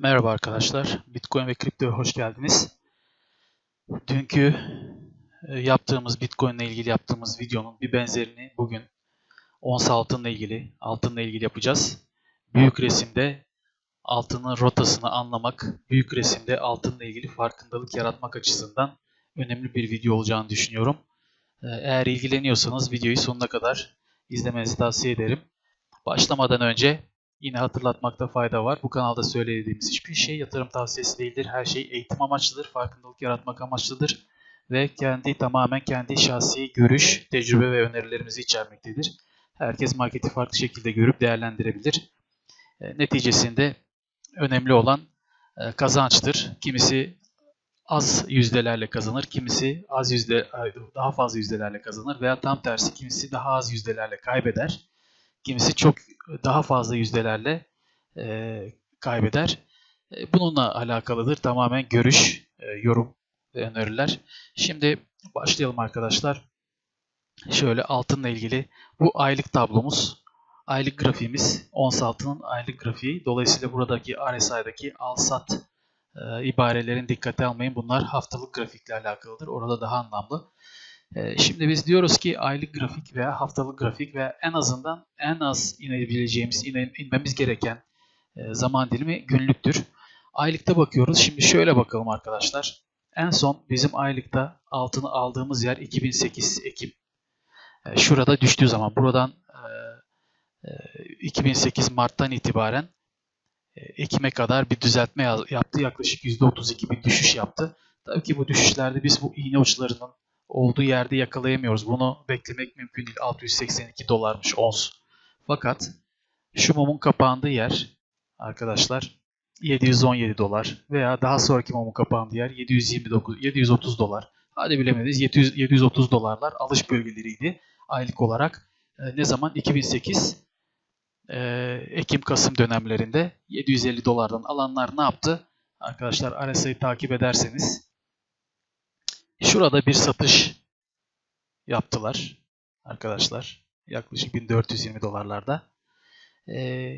Merhaba arkadaşlar. Bitcoin ve kriptoya hoş geldiniz. Dünkü e, yaptığımız Bitcoin ile ilgili yaptığımız videonun bir benzerini bugün ons altınla ilgili, altınla ilgili yapacağız. Büyük resimde altının rotasını anlamak, büyük resimde altınla ilgili farkındalık yaratmak açısından önemli bir video olacağını düşünüyorum. E, Eğer ilgileniyorsanız videoyu sonuna kadar izlemenizi tavsiye ederim. Başlamadan önce Yine hatırlatmakta fayda var. Bu kanalda söylediğimiz hiçbir şey yatırım tavsiyesi değildir. Her şey eğitim amaçlıdır, farkındalık yaratmak amaçlıdır ve kendi tamamen kendi şahsi görüş, tecrübe ve önerilerimizi içermektedir. Herkes marketi farklı şekilde görüp değerlendirebilir. E, neticesinde önemli olan e, kazançtır. Kimisi az yüzdelerle kazanır, kimisi az yüzde daha fazla yüzdelerle kazanır veya tam tersi kimisi daha az yüzdelerle kaybeder. Kimisi çok daha fazla yüzdelerle e, kaybeder. E, bununla alakalıdır. Tamamen görüş, e, yorum ve öneriler. Şimdi başlayalım arkadaşlar. Şöyle altınla ilgili bu aylık tablomuz. Aylık grafiğimiz ons altının aylık grafiği. Dolayısıyla buradaki RSI'daki al sat e, ibarelerin dikkate almayın. Bunlar haftalık grafikle alakalıdır. Orada daha anlamlı. Ee, şimdi biz diyoruz ki aylık grafik veya haftalık grafik veya en azından en az inebileceğimiz, inmemiz gereken e, zaman dilimi günlüktür. Aylıkta bakıyoruz. Şimdi şöyle bakalım arkadaşlar. En son bizim aylıkta altını aldığımız yer 2008 Ekim. E, şurada düştüğü zaman buradan 2008 e, Mart'tan itibaren Ekim'e kadar bir düzeltme yaptı. Yaklaşık %32 bir düşüş yaptı. Tabii ki bu düşüşlerde biz bu iğne uçlarının olduğu yerde yakalayamıyoruz. Bunu beklemek mümkün değil. 682 dolarmış ons. Fakat şu mumun kapandığı yer arkadaşlar 717 dolar veya daha sonraki mumun kapandığı yer 729 730 dolar. Hadi bilemediniz 700, 730 dolarlar alış bölgeleriydi aylık olarak. E, ne zaman 2008 e, Ekim Kasım dönemlerinde 750 dolardan alanlar ne yaptı? Arkadaşlar RSI'yi takip ederseniz Şurada bir satış yaptılar arkadaşlar. Yaklaşık 1420 dolarlarda. E,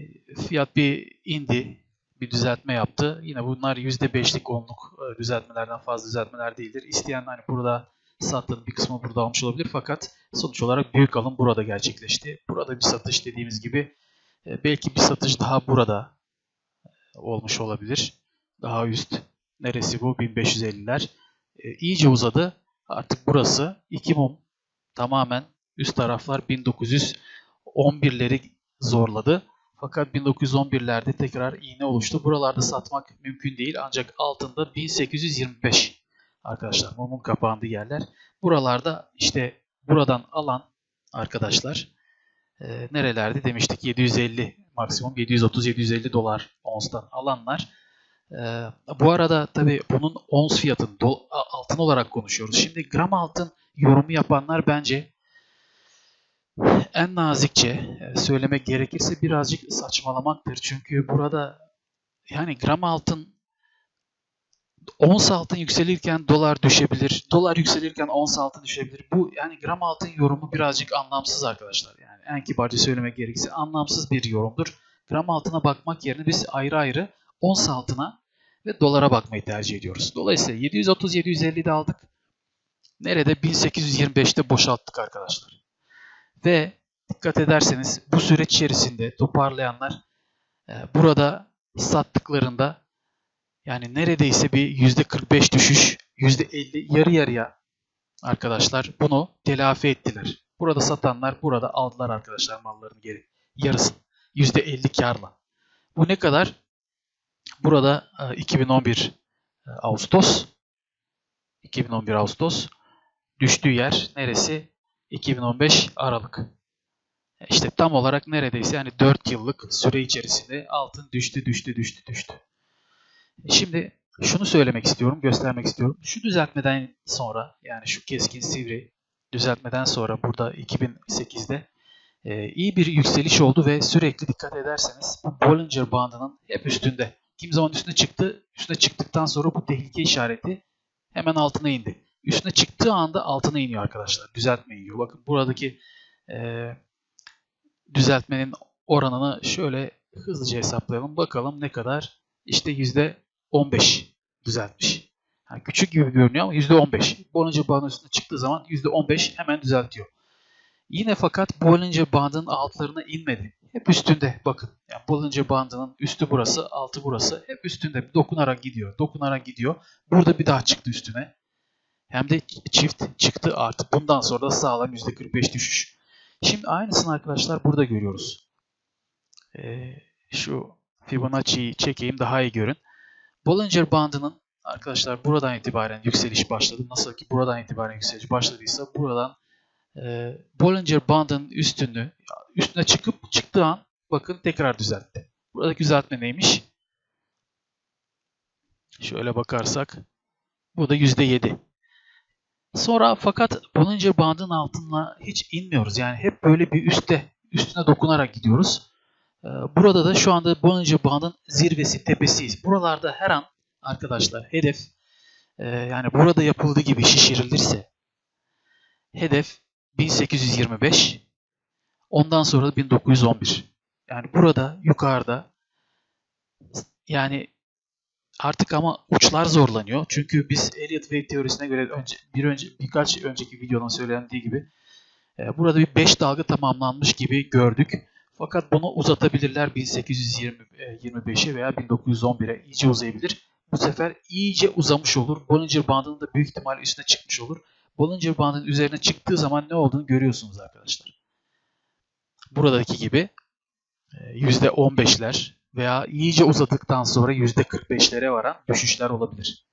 fiyat bir indi, bir düzeltme yaptı. Yine bunlar %5'lik 10'luk e, düzeltmelerden fazla düzeltmeler değildir. İsteyen hani burada sattığın bir kısmı burada almış olabilir fakat sonuç olarak büyük alım burada gerçekleşti. Burada bir satış dediğimiz gibi e, belki bir satış daha burada e, olmuş olabilir. Daha üst. Neresi bu? 1550'ler e, iyice uzadı. Artık burası 2 mum tamamen üst taraflar 1911'leri zorladı. Fakat 1911'lerde tekrar iğne oluştu. Buralarda satmak mümkün değil ancak altında 1825 arkadaşlar mumun kapandığı yerler. Buralarda işte buradan alan arkadaşlar e, nerelerde demiştik 750 maksimum 730-750 dolar onstan alanlar ee, bu arada tabii bunun ons fiyatını altın olarak konuşuyoruz. Şimdi gram altın yorumu yapanlar bence en nazikçe e, söylemek gerekirse birazcık saçmalamaktır. Çünkü burada yani gram altın ons altın yükselirken dolar düşebilir. Dolar yükselirken ons altın düşebilir. Bu yani gram altın yorumu birazcık anlamsız arkadaşlar. Yani en kibarca söylemek gerekirse anlamsız bir yorumdur. Gram altına bakmak yerine biz ayrı ayrı ons altına ve dolara bakmayı tercih ediyoruz. Dolayısıyla 730-750'de aldık. Nerede? 1825'te boşalttık arkadaşlar. Ve dikkat ederseniz bu süreç içerisinde toparlayanlar e, burada sattıklarında yani neredeyse bir %45 düşüş, %50 yarı yarıya arkadaşlar bunu telafi ettiler. Burada satanlar burada aldılar arkadaşlar mallarını geri. Yarısını. %50 karla. Bu ne kadar? Burada 2011 e, e, Ağustos 2011 Ağustos düştüğü yer neresi? 2015 Aralık. E, işte tam olarak neredeyse yani 4 yıllık süre içerisinde altın düştü, düştü, düştü, düştü. Şimdi şunu söylemek istiyorum, göstermek istiyorum. Şu düzeltmeden sonra yani şu keskin sivri düzeltmeden sonra burada 2008'de e, iyi bir yükseliş oldu ve sürekli dikkat ederseniz bu Bollinger bandının hep üstünde. Kim zaman üstüne çıktı. Üstüne çıktıktan sonra bu tehlike işareti hemen altına indi. Üstüne çıktığı anda altına iniyor arkadaşlar. Düzeltme iniyor. Bakın buradaki e, düzeltmenin oranını şöyle hızlıca hesaplayalım. Bakalım ne kadar işte %15 düzeltmiş. Yani küçük gibi görünüyor ama %15. Bollinger Band'ın üstüne çıktığı zaman %15 hemen düzeltiyor. Yine fakat Bollinger Band'ın altlarına inmedi. Hep üstünde bakın. Yani Bollinger Band'ının üstü burası, altı burası. Hep üstünde dokunarak gidiyor. Dokunarak gidiyor. Burada bir daha çıktı üstüne. Hem de çift çıktı artık. Bundan sonra da sağlam %45 düşüş. Şimdi aynısını arkadaşlar burada görüyoruz. Ee, şu Fibonacci'yi çekeyim daha iyi görün. Bollinger Band'ının arkadaşlar buradan itibaren yükseliş başladı. Nasıl ki buradan itibaren yükseliş başladıysa buradan e, Bollinger Band'ın üstünü üstüne çıkıp çıktığı an bakın tekrar düzeltti. Burada düzeltme neymiş? Şöyle bakarsak bu da %7. Sonra fakat Bollinger Band'ın altına hiç inmiyoruz. Yani hep böyle bir üstte üstüne dokunarak gidiyoruz. Ee, burada da şu anda Bollinger Band'ın zirvesi, tepesiyiz. Buralarda her an arkadaşlar hedef e, yani burada yapıldığı gibi şişirilirse hedef 1825 ondan sonra da 1911. Yani burada yukarıda yani artık ama uçlar zorlanıyor. Çünkü biz Elliott Wave teorisine göre önce bir önce birkaç önceki videoda söylendiği gibi e, burada bir 5 dalga tamamlanmış gibi gördük. Fakat bunu uzatabilirler 1825'e veya 1911'e iyice uzayabilir. Bu sefer iyice uzamış olur. Bollinger Bandı'nın da büyük ihtimal üstüne çıkmış olur. Bollinger Bandı'nın üzerine çıktığı zaman ne olduğunu görüyorsunuz arkadaşlar. Buradaki gibi %15'ler veya iyice uzadıktan sonra %45'lere varan düşüşler olabilir.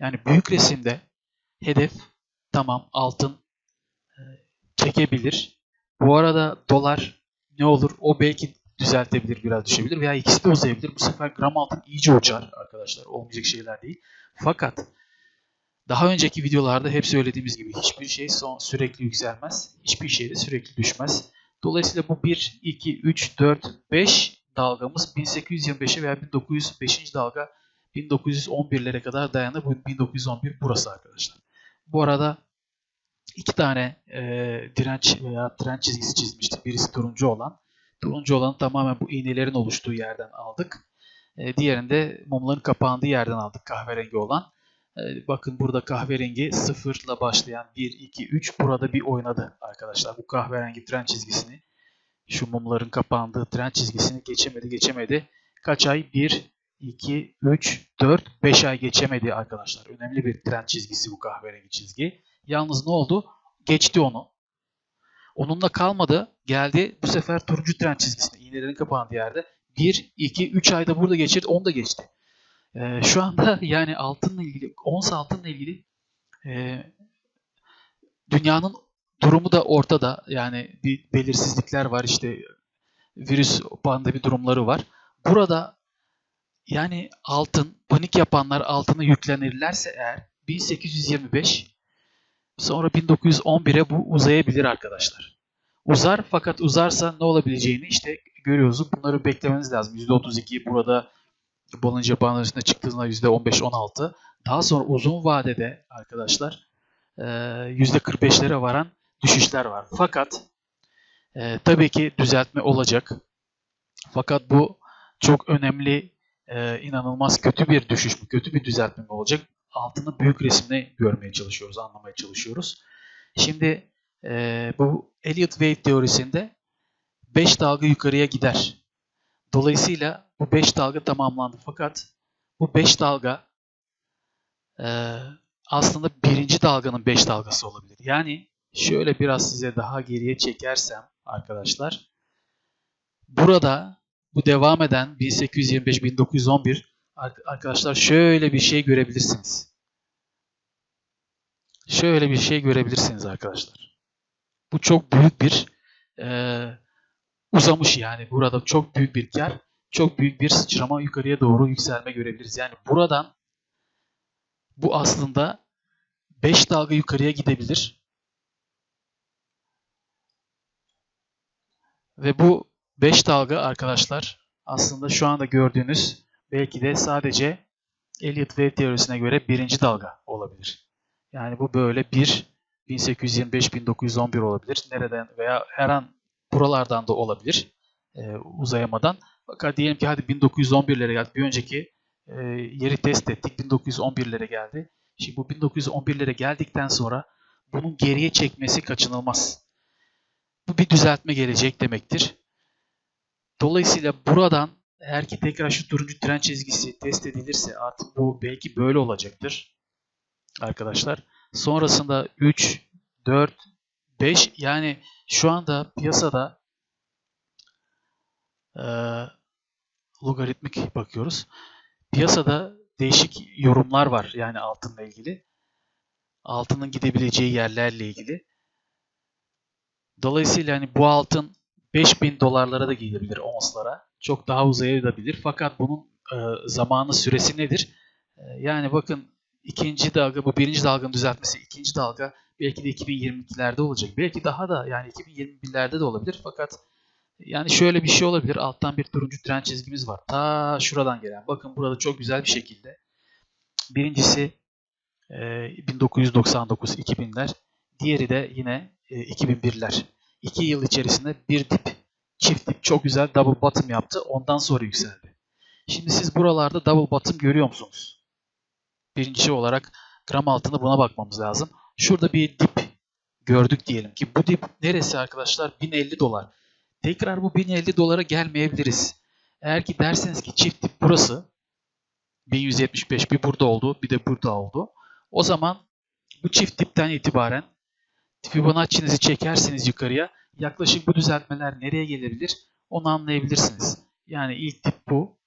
Yani büyük resimde hedef tamam altın e, çekebilir. Bu arada dolar ne olur? O belki düzeltebilir, biraz düşebilir veya ikisi de uzayabilir. Bu sefer gram altın iyice uçar arkadaşlar. Olmayacak şeyler değil. Fakat daha önceki videolarda hep söylediğimiz gibi hiçbir şey son sürekli yükselmez. Hiçbir şey de sürekli düşmez. Dolayısıyla bu 1, 2, 3, 4, 5 dalgamız 1825'e veya 1905. dalga 1911'lere kadar dayanır. Bu 1911 burası arkadaşlar. Bu arada iki tane e, direnç veya trend çizgisi çizmiştik. Birisi turuncu olan. Turuncu olanı tamamen bu iğnelerin oluştuğu yerden aldık. E, diğerinde mumların kapandığı yerden aldık kahverengi olan. E, bakın burada kahverengi sıfırla başlayan 1, 2, 3 burada bir oynadı arkadaşlar. Bu kahverengi trend çizgisini şu mumların kapandığı trend çizgisini geçemedi geçemedi. Kaç ay? 1, 2, 3, 4, 5 ay geçemedi arkadaşlar. Önemli bir trend çizgisi bu kahverengi çizgi. Yalnız ne oldu? Geçti onu. Onunla kalmadı. Geldi bu sefer turuncu trend çizgisine iğnelerin kapandığı yerde 1, 2, 3 ayda burada geçirdi. Onu da geçti. Ee, şu anda yani altınla ilgili, ons altınla ilgili e, dünyanın durumu da ortada. Yani bir belirsizlikler var işte virüs pandemi durumları var. Burada yani altın, panik yapanlar altına yüklenirlerse eğer 1825 sonra 1911'e bu uzayabilir arkadaşlar. Uzar fakat uzarsa ne olabileceğini işte görüyoruz. Bunları beklemeniz lazım. %32 burada Bollinger Band'ın üstüne çıktığında %15-16. Daha sonra uzun vadede arkadaşlar %45'lere varan düşüşler var. Fakat e, tabii ki düzeltme olacak. Fakat bu çok önemli, e, inanılmaz kötü bir düşüş mü, kötü bir düzeltme mi olacak? Altını büyük resimde görmeye çalışıyoruz, anlamaya çalışıyoruz. Şimdi e, bu Elliott Wave teorisinde 5 dalga yukarıya gider. Dolayısıyla bu 5 dalga tamamlandı. Fakat bu 5 dalga e, aslında birinci dalganın 5 dalgası olabilir. Yani Şöyle biraz size daha geriye çekersem arkadaşlar. Burada bu devam eden 1825-1911 arkadaşlar şöyle bir şey görebilirsiniz. Şöyle bir şey görebilirsiniz arkadaşlar. Bu çok büyük bir e, uzamış yani. Burada çok büyük bir kar, çok büyük bir sıçrama yukarıya doğru yükselme görebiliriz. Yani buradan bu aslında 5 dalga yukarıya gidebilir. Ve bu 5 dalga arkadaşlar aslında şu anda gördüğünüz belki de sadece Elliott Wave teorisine göre birinci dalga olabilir. Yani bu böyle 1 1825-1911 olabilir. Nereden veya her an buralardan da olabilir e, uzayamadan. Fakat diyelim ki hadi 1911'lere geldik. Bir önceki e, yeri test ettik. 1911'lere geldi. Şimdi bu 1911'lere geldikten sonra bunun geriye çekmesi kaçınılmaz. Bu bir düzeltme gelecek demektir. Dolayısıyla buradan eğer ki tekrar şu turuncu tren çizgisi test edilirse artık bu belki böyle olacaktır. Arkadaşlar. Sonrasında 3, 4, 5 yani şu anda piyasada e, logaritmik bakıyoruz. Piyasada değişik yorumlar var yani altınla ilgili. Altının gidebileceği yerlerle ilgili. Dolayısıyla hani bu altın 5000 dolarlara da gidebilir onslara. Çok daha uzayabilir. Fakat bunun e, zamanı süresi nedir? E, yani bakın ikinci dalga bu birinci dalganın düzeltmesi ikinci dalga belki de 2022'lerde olacak. Belki daha da yani 2021'lerde de olabilir. Fakat yani şöyle bir şey olabilir. Alttan bir turuncu tren çizgimiz var. Ta şuradan gelen. Bakın burada çok güzel bir şekilde. Birincisi 1999 2000'ler. Diğeri de yine 2001'ler. 2 yıl içerisinde bir dip, çift dip çok güzel double bottom yaptı. Ondan sonra yükseldi. Şimdi siz buralarda double bottom görüyor musunuz? Birinci olarak gram altında buna bakmamız lazım. Şurada bir dip gördük diyelim ki bu dip neresi arkadaşlar? 1050 dolar. Tekrar bu 1050 dolara gelmeyebiliriz. Eğer ki derseniz ki çift dip burası 1175 bir burada oldu bir de burada oldu. O zaman bu çift dipten itibaren Fibonacci'nizi çekerseniz yukarıya yaklaşık bu düzeltmeler nereye gelebilir onu anlayabilirsiniz. Yani ilk dip bu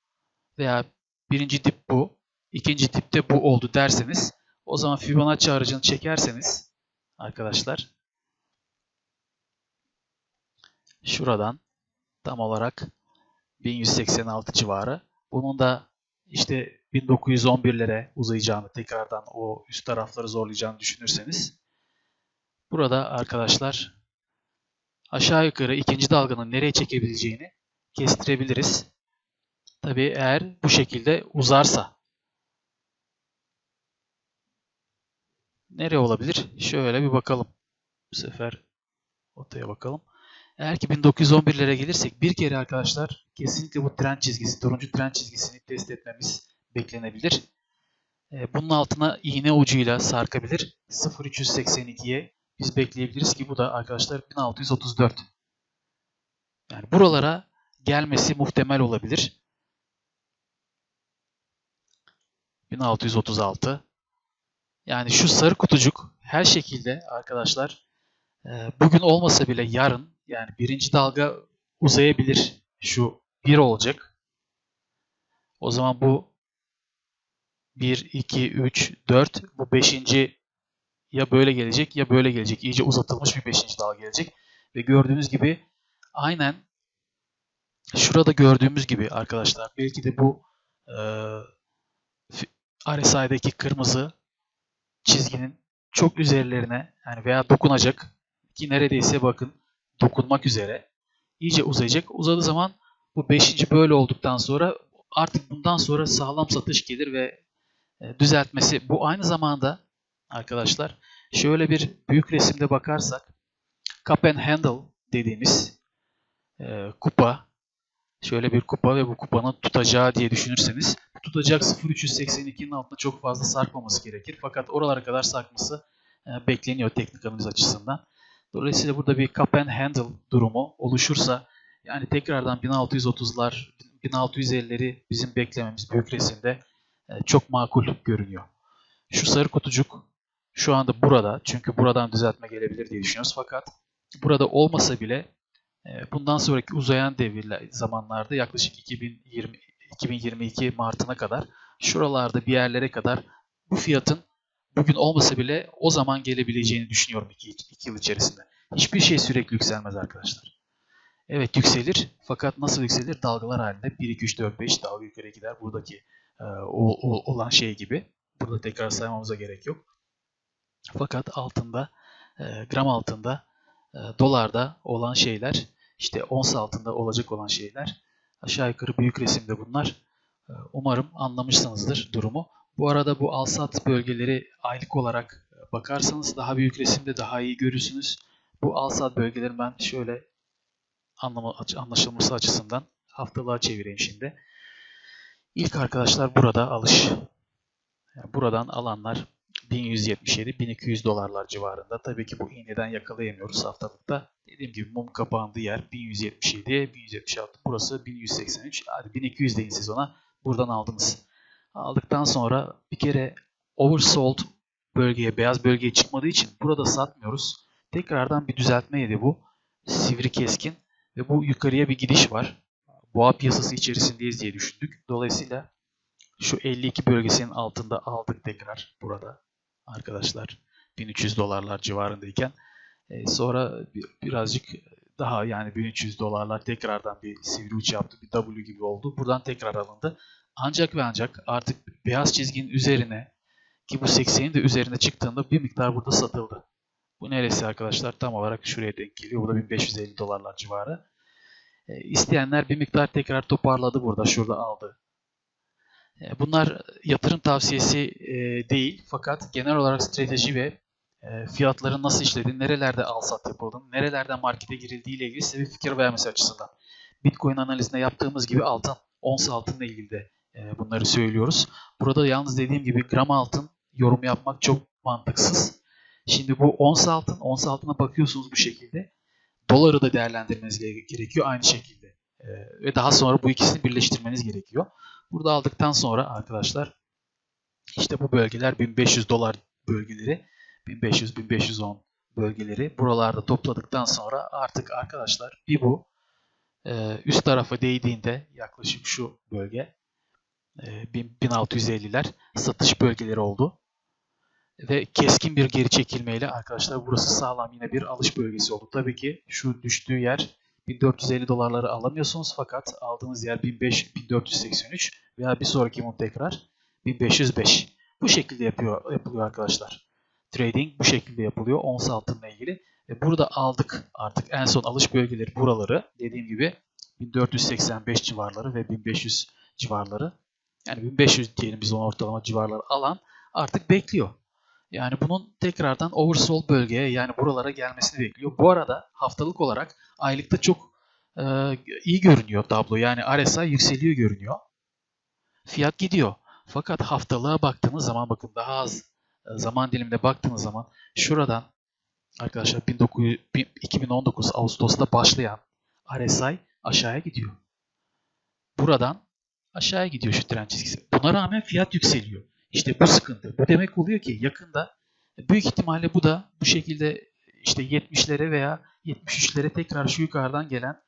veya birinci dip bu, ikinci dip de bu oldu derseniz o zaman Fibonacci aracını çekerseniz arkadaşlar şuradan tam olarak 1186 civarı. Bunun da işte 1911'lere uzayacağını tekrardan o üst tarafları zorlayacağını düşünürseniz burada arkadaşlar aşağı yukarı ikinci dalganın nereye çekebileceğini kestirebiliriz. Tabi eğer bu şekilde uzarsa nereye olabilir? Şöyle bir bakalım. Bu sefer ortaya bakalım. Eğer ki 1911'lere gelirsek bir kere arkadaşlar kesinlikle bu tren çizgisi, turuncu tren çizgisini test etmemiz beklenebilir. Ee, bunun altına iğne ucuyla sarkabilir. 0382'ye biz bekleyebiliriz ki bu da arkadaşlar 1634. Yani buralara gelmesi muhtemel olabilir. 1636. Yani şu sarı kutucuk her şekilde arkadaşlar e, bugün olmasa bile yarın yani birinci dalga uzayabilir. Şu 1 olacak. O zaman bu 1, 2, 3, 4 bu 5. ya böyle gelecek ya böyle gelecek. İyice uzatılmış bir 5. dalga gelecek. Ve gördüğünüz gibi aynen şurada gördüğümüz gibi arkadaşlar belki de bu e, RSI'deki kırmızı çizginin çok üzerlerine yani veya dokunacak ki neredeyse bakın dokunmak üzere iyice uzayacak. Uzadığı zaman bu beşinci böyle olduktan sonra artık bundan sonra sağlam satış gelir ve e, düzeltmesi. Bu aynı zamanda arkadaşlar şöyle bir büyük resimde bakarsak cup and handle dediğimiz e, kupa şöyle bir kupa ve bu kupanın tutacağı diye düşünürseniz tutacak 0.382'nin altında çok fazla sarkmaması gerekir. Fakat oralara kadar sarkması e, bekleniyor teknik analiz açısından. Dolayısıyla burada bir cup and handle durumu oluşursa yani tekrardan 1630'lar 1650'leri bizim beklememiz büyük resimde e, çok makul görünüyor. Şu sarı kutucuk şu anda burada çünkü buradan düzeltme gelebilir diye düşünüyoruz fakat burada olmasa bile e, bundan sonraki uzayan devirler zamanlarda yaklaşık 2020 2022 Mart'ına kadar şuralarda bir yerlere kadar bu fiyatın bugün olmasa bile o zaman gelebileceğini düşünüyorum 2 yıl içerisinde. Hiçbir şey sürekli yükselmez arkadaşlar. Evet yükselir fakat nasıl yükselir? Dalgalar halinde 1, 2, 3, 4, 5 dalga yukarı gider. Buradaki e, o, o, olan şey gibi. Burada tekrar saymamıza gerek yok. Fakat altında, e, gram altında, e, dolarda olan şeyler, işte ons altında olacak olan şeyler aşağı yukarı büyük resimde bunlar. E, umarım anlamışsınızdır durumu. Bu arada bu alsat bölgeleri aylık olarak bakarsanız daha büyük resimde daha iyi görürsünüz. Bu alsat bölgelerini ben şöyle anlama, anlaşılması açısından haftalığa çevireyim şimdi. İlk arkadaşlar burada alış. Yani buradan alanlar 1177-1200 dolarlar civarında. Tabii ki bu iğneden yakalayamıyoruz haftalıkta. Dediğim gibi mum kapandığı yer 1177, 1176. Burası 1183. Hadi 1200 deyin siz ona. Buradan aldınız. Aldıktan sonra bir kere oversold bölgeye, beyaz bölgeye çıkmadığı için burada satmıyoruz. Tekrardan bir düzeltme yedi bu. Sivri keskin ve bu yukarıya bir gidiş var. Boğa piyasası içerisindeyiz diye düşündük. Dolayısıyla şu 52 bölgesinin altında aldık tekrar burada arkadaşlar 1300 dolarlar civarındayken e, sonra bir, birazcık daha yani 1300 dolarlar tekrardan bir sivri uç yaptı bir W gibi oldu buradan tekrar alındı ancak ve ancak artık beyaz çizginin üzerine ki bu 80'in de üzerine çıktığında bir miktar burada satıldı. Bu neresi arkadaşlar? Tam olarak şuraya denk geliyor. Bu da 1550 dolarlar civarı. E, isteyenler bir miktar tekrar toparladı burada şurada aldı. E, Bunlar yatırım tavsiyesi e, değil. Fakat genel olarak strateji ve e, fiyatların nasıl işlediğini, nerelerde al sat yapıldığını, nerelerde markete girildiği ile ilgili size bir fikir vermesi açısından. Bitcoin analizinde yaptığımız gibi altın, ons altınla ilgili de bunları söylüyoruz. Burada yalnız dediğim gibi gram altın yorum yapmak çok mantıksız. Şimdi bu ons altın, ons altına bakıyorsunuz bu şekilde. Doları da değerlendirmeniz gerekiyor aynı şekilde. Ve daha sonra bu ikisini birleştirmeniz gerekiyor. Burada aldıktan sonra arkadaşlar işte bu bölgeler 1500 dolar bölgeleri 1500-1510 bölgeleri buralarda topladıktan sonra artık arkadaşlar bir bu e, üst tarafa değdiğinde yaklaşık şu bölge 1650'ler e, satış bölgeleri oldu. Ve keskin bir geri çekilmeyle arkadaşlar burası sağlam yine bir alış bölgesi oldu. Tabii ki şu düştüğü yer 1450 dolarları alamıyorsunuz fakat aldığınız yer 1500, 1483 veya bir sonraki mum tekrar 1505. Bu şekilde yapıyor, yapılıyor arkadaşlar. Trading bu şekilde yapılıyor ons altınla ilgili. Ve burada aldık artık en son alış bölgeleri buraları. Dediğim gibi 1485 civarları ve 1500 civarları. Yani 1500 diyelim biz ona ortalama civarları alan artık bekliyor. Yani bunun tekrardan oversold bölgeye yani buralara gelmesini bekliyor. Bu arada haftalık olarak aylıkta çok e, iyi görünüyor tablo. Yani RSI yükseliyor görünüyor. Fiyat gidiyor. Fakat haftalığa baktığınız zaman bakın daha az e, zaman diliminde baktığınız zaman şuradan arkadaşlar 19, 2019 Ağustos'ta başlayan RSI aşağıya gidiyor. Buradan aşağıya gidiyor şu tren çizgisi. Buna rağmen fiyat yükseliyor. İşte bu sıkıntı. Bu demek oluyor ki yakında büyük ihtimalle bu da bu şekilde işte 70'lere veya 73'lere tekrar şu yukarıdan gelen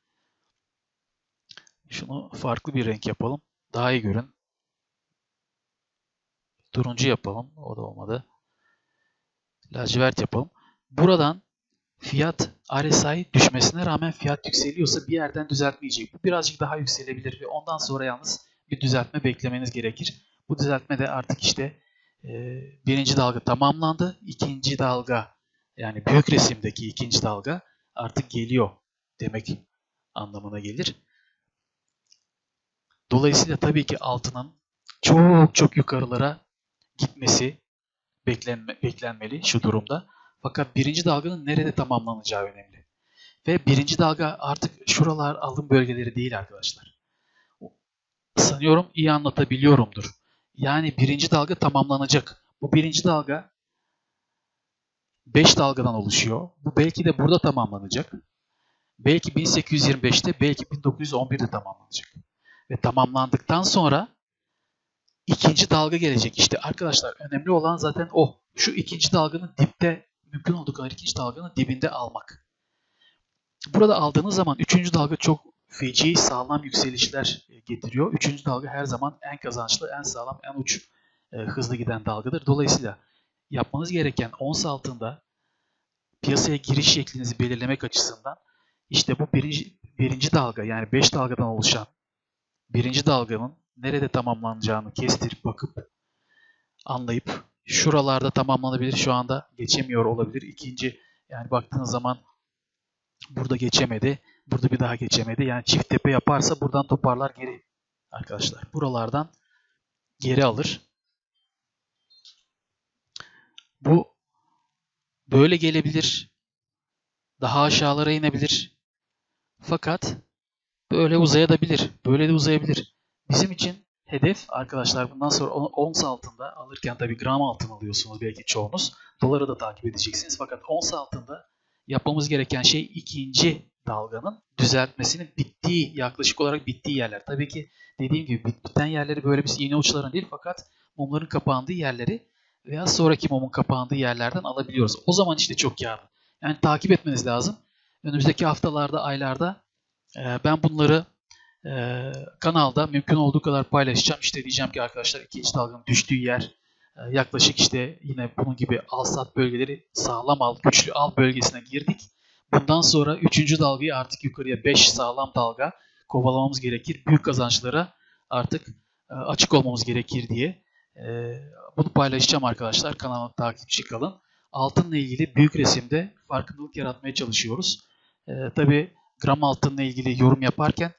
şunu farklı bir renk yapalım. Daha iyi görün. Turuncu yapalım. O da olmadı. Lacivert yapalım. Buradan fiyat RSI düşmesine rağmen fiyat yükseliyorsa bir yerden düzeltmeyecek. Bu birazcık daha yükselebilir ve ondan sonra yalnız bir düzeltme beklemeniz gerekir. Bu düzeltme de artık işte e, birinci dalga tamamlandı. İkinci dalga yani büyük resimdeki ikinci dalga artık geliyor demek anlamına gelir. Dolayısıyla tabii ki altının çok çok yukarılara gitmesi beklenme, beklenmeli şu durumda. Fakat birinci dalganın nerede tamamlanacağı önemli. Ve birinci dalga artık şuralar alım bölgeleri değil arkadaşlar. Sanıyorum iyi anlatabiliyorumdur. Yani birinci dalga tamamlanacak. Bu birinci dalga 5 dalgadan oluşuyor. Bu belki de burada tamamlanacak. Belki 1825'te, belki 1911'de tamamlanacak. Ve tamamlandıktan sonra ikinci dalga gelecek. İşte arkadaşlar önemli olan zaten o. Şu ikinci dalganın dipte, mümkün olduğu kadar ikinci dalganın dibinde almak. Burada aldığınız zaman üçüncü dalga çok feci sağlam yükselişler e, getiriyor. Üçüncü dalga her zaman en kazançlı, en sağlam, en uç e, hızlı giden dalgadır. Dolayısıyla yapmanız gereken ons altında piyasaya giriş şeklinizi belirlemek açısından işte bu birinci, birinci dalga yani 5 dalgadan oluşan birinci dalganın nerede tamamlanacağını kestirip bakıp anlayıp şuralarda tamamlanabilir şu anda geçemiyor olabilir. İkinci yani baktığınız zaman burada geçemedi. Burada bir daha geçemedi. Yani çift tepe yaparsa buradan toparlar geri arkadaşlar. Buralardan geri alır. Bu böyle gelebilir. Daha aşağılara inebilir. Fakat böyle uzayabilir. Böyle de uzayabilir. Bizim için hedef arkadaşlar bundan sonra on- ons altında alırken tabii gram altın alıyorsunuz belki çoğunuz. Doları da takip edeceksiniz. Fakat ons altında yapmamız gereken şey ikinci dalganın düzeltmesinin bittiği, yaklaşık olarak bittiği yerler. Tabii ki dediğim gibi bit- biten yerleri böyle biz iğne uçların değil fakat mumların kapandığı yerleri veya sonraki mumun kapandığı yerlerden alabiliyoruz. O zaman işte çok karlı. Yani takip etmeniz lazım. Önümüzdeki haftalarda, aylarda e, ben bunları e, kanalda mümkün olduğu kadar paylaşacağım. İşte diyeceğim ki arkadaşlar ikinci dalganın düştüğü yer e, yaklaşık işte yine bunun gibi al-sat bölgeleri sağlam al, güçlü al bölgesine girdik. Bundan sonra üçüncü dalgayı artık yukarıya 5 sağlam dalga kovalamamız gerekir. Büyük kazançlara artık e, açık olmamız gerekir diye e, bunu paylaşacağım arkadaşlar. Kanalıma takipçi kalın. Altınla ilgili büyük resimde farkındalık yaratmaya çalışıyoruz. E, Tabi gram altınla ilgili yorum yaparken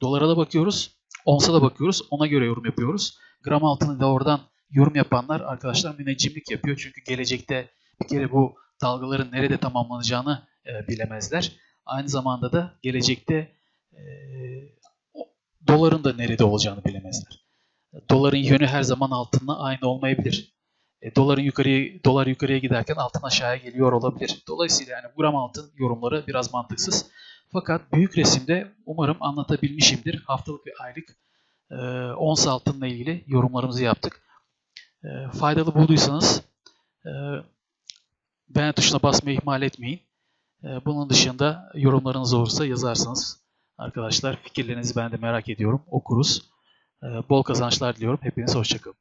dolara da bakıyoruz, onsa da bakıyoruz. Ona göre yorum yapıyoruz. Gram altını da oradan yorum yapanlar arkadaşlar müneccimlik yapıyor. Çünkü gelecekte bir kere bu dalgaların nerede tamamlanacağını e, bilemezler. Aynı zamanda da gelecekte e, doların da nerede olacağını bilemezler. Doların yönü her zaman altınla aynı olmayabilir. E, doların yukarıya dolar yukarıya giderken altın aşağıya geliyor olabilir. Dolayısıyla yani gram altın yorumları biraz mantıksız. Fakat büyük resimde umarım anlatabilmişimdir. Haftalık ve aylık e, ons altınla ilgili yorumlarımızı yaptık. E, faydalı bulduysanız e, beğen tuşuna basmayı ihmal etmeyin. E, bunun dışında yorumlarınız olursa yazarsanız arkadaşlar fikirlerinizi ben de merak ediyorum. Okuruz. E, bol kazançlar diliyorum. Hepiniz hoşçakalın.